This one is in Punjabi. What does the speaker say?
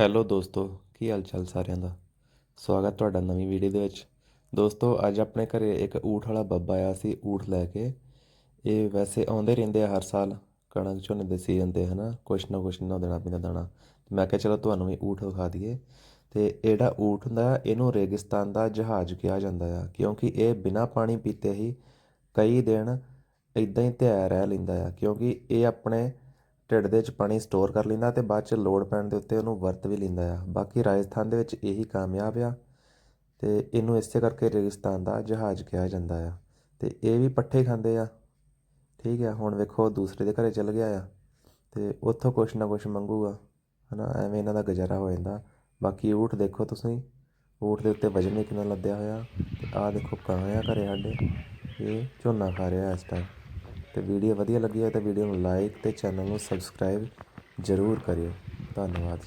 ਹੈਲੋ ਦੋਸਤੋ, ਕੀ ਹਾਲ ਚਾਲ ਸਾਰਿਆਂ ਦਾ? ਸਵਾਗਤ ਤੁਹਾਡਾ ਨਵੀਂ ਵੀਡੀਓ ਦੇ ਵਿੱਚ। ਦੋਸਤੋ, ਅੱਜ ਆਪਣੇ ਘਰੇ ਇੱਕ ਊਠ ਵਾਲਾ ਬੱਬਾ ਆਇਆ ਸੀ ਊਠ ਲੈ ਕੇ। ਇਹ ਵੈਸੇ ਆਉਂਦੇ ਰਹਿੰਦੇ ਆ ਹਰ ਸਾਲ, ਕਣਕ ਝੋਨੇ ਦੇ ਸੀਜ਼ਨ ਤੇ, ਹਨਾ? ਕੁਛ ਨਾ ਕੁਛ ਨਾ ਦੇਣਾ ਪੈਂਦਾ ਦਾਣਾ। ਮੈਂ ਕਿਹਾ ਚਲੋ ਤੁਹਾਨੂੰ ਵੀ ਊਠ ਵਿਖਾ ਦਈਏ। ਤੇ ਇਹ ਜਿਹੜਾ ਊਠ ਹੁੰਦਾ, ਇਹਨੂੰ ਰੇਗਿਸਤਾਨ ਦਾ ਜਹਾਜ਼ ਕਿਹਾ ਜਾਂਦਾ ਆ। ਕਿਉਂਕਿ ਇਹ ਬਿਨਾਂ ਪਾਣੀ ਪੀਤੇ ਹੀ ਕਈ ਦਿਨ ਇਦਾਂ ਹੀ ਧਿਆਇਆ ਰਹਿ ਲੈਂਦਾ ਆ। ਕਿਉਂਕਿ ਇਹ ਆਪਣੇ ਢਿੱਡ ਦੇ ਵਿੱਚ ਪਾਣੀ ਸਟੋਰ ਕਰ ਲੈਂਦਾ ਅਤੇ ਬਾਅਦ ਚ ਲੋੜ ਪੈਣ ਦੇ ਉੱਤੇ ਉਹਨੂੰ ਵਰਤ ਵੀ ਲੈਂਦਾ ਆ। ਬਾਕੀ ਰਾਜਸਥਾਨ ਦੇ ਵਿੱਚ ਇਹੀ ਕਾਮਯਾਬ ਆ ਅਤੇ ਇਹਨੂੰ ਇਸੇ ਕਰਕੇ ਰੇਗਿਸਤਾਨ ਦਾ ਜਹਾਜ਼ ਕਿਹਾ ਜਾਂਦਾ ਆ। ਅਤੇ ਇਹ ਵੀ ਪੱਠੇ ਖਾਂਦੇ ਆ। ਠੀਕ ਆ, ਹੁਣ ਵੇਖੋ ਦੂਸਰੇ ਦੇ ਘਰੇ ਚਲ ਗਿਆ ਆ ਅਤੇ ਉੱਥੋਂ ਕੁਛ ਨਾ ਕੁਛ ਮੰਗੂਗਾ ਹੈ ਨਾ ਐਵੇਂ ਇਹਨਾਂ ਦਾ ਗੁਜ਼ਾਰਾ ਹੋ ਜਾਂਦਾ। ਬਾਕੀ ਊਠ ਦੇਖੋ ਤੁਸੀਂ, ਊਠ ਦੇ ਉੱਤੇ ਵਜਨ ਵੀ ਕਿੰਨਾ ਲੱਦਿਆ ਹੋਇਆ ਤੇ ਆਹ ਦੇਖੋ ਕਾਂ ਆ ਘਰੇ ਸਾਡੇ, ਇਹ ਝੋਨਾ ਖਾ ਰਿਹਾ ਇਸ ਟਾਈਮ ਤੇ ਵੀਡੀਓ ਵਧੀਆ ਲੱਗੀ ਹੋਵੇ ਤਾਂ ਵੀਡੀਓ ਨੂੰ ਲਾਈਕ ਤੇ ਚੈਨਲ ਨੂੰ ਸਬਸਕ੍ਰਾਈਬ ਜ਼ਰੂਰ ਕਰਿਓ। ਧੰਨਵਾਦ